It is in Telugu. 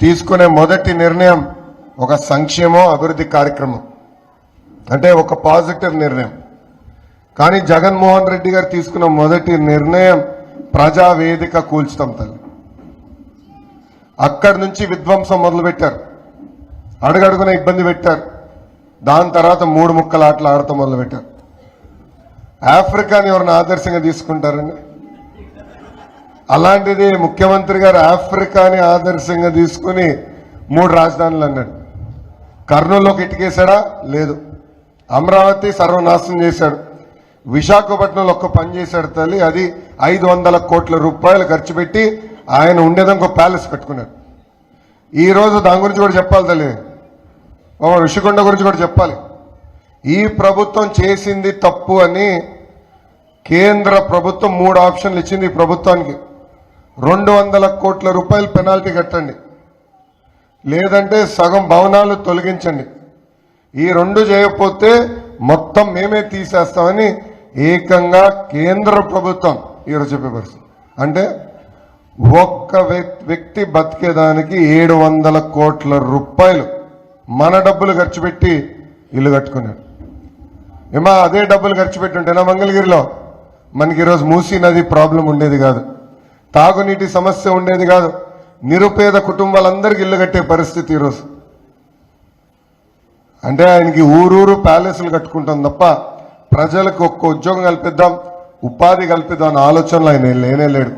తీసుకునే మొదటి నిర్ణయం ఒక సంక్షేమం అభివృద్ధి కార్యక్రమం. అంటే ఒక పాజిటివ్ నిర్ణయం. కానీ జగన్మోహన్ రెడ్డి గారు తీసుకున్న మొదటి నిర్ణయం ప్రజావేదిక కూల్చుతాం తల్లి. అక్కడి నుంచి విధ్వంసం మొదలుపెట్టారు. అడుగడుగున ఇబ్బంది పెట్టారు. దాని తర్వాత మూడు ముక్కలు ఆటలు ఆడటం మొదలుపెట్టారు. ఆఫ్రికాని ఎవరిని ఆదర్శంగా తీసుకుంటారండి? అలాంటిది ముఖ్యమంత్రి గారు ఆఫ్రికాని ఆదర్శంగా తీసుకుని మూడు రాజధానులు అన్నాడు. కర్నూలులోకి ఇటుకేశాడా? లేదు. అమరావతి సర్వనాశనం చేశాడు. విశాఖపట్నంలో ఒక్క పని చేశాడు తల్లి అది ఐదు వందల కోట్ల రూపాయలు ఖర్చు పెట్టి ఆయన ఉండేదని ఒక ప్యాలెస్ పెట్టుకున్నాడు ఈరోజు దాని గురించి కూడా చెప్పాలి తల్లి. ఒక ఋషికొండ గురించి కూడా చెప్పాలి. ఈ ప్రభుత్వం చేసింది తప్పు అని కేంద్ర ప్రభుత్వం మూడు ఆప్షన్లు ఇచ్చింది ఈ ప్రభుత్వానికి. రెండు వందల కోట్ల రూపాయలు పెనాల్టీ కట్టండి. లేదంటే సగం భవనాలు తొలగించండి. ఈ రెండు చేయకపోతే మొత్తం మేమే తీసేస్తామని ఏకంగా కేంద్ర ప్రభుత్వం ఈరోజు చెప్పే పరిస్థితి. అంటే ఒక్క వ్యక్తి బతికేదానికి ఏడు వందల కోట్ల రూపాయలు మన డబ్బులు ఖర్చు పెట్టి ఇల్లు కట్టుకున్నాడు. ఏమా అదే డబ్బులు ఖర్చు పెట్టుంటేనా మంగళగిరిలో మనకి ఈరోజు మూసీ నది ప్రాబ్లం ఉండేది కాదు. తాగునీటి సమస్య ఉండేది కాదు. నిరుపేద కుటుంబాలందరికీ ఇల్లు కట్టే పరిస్థితి ఈరోజు. అంటే ఆయనకి ఊరూరు ప్యాలెస్లు కట్టుకుంటాం తప్ప ప్రజలకు ఒక్క ఉద్యోగం కల్పిద్దాం ఉపాధి కల్పిద్దాం అనే ఆలోచనలు ఆయన లేనే లేడు.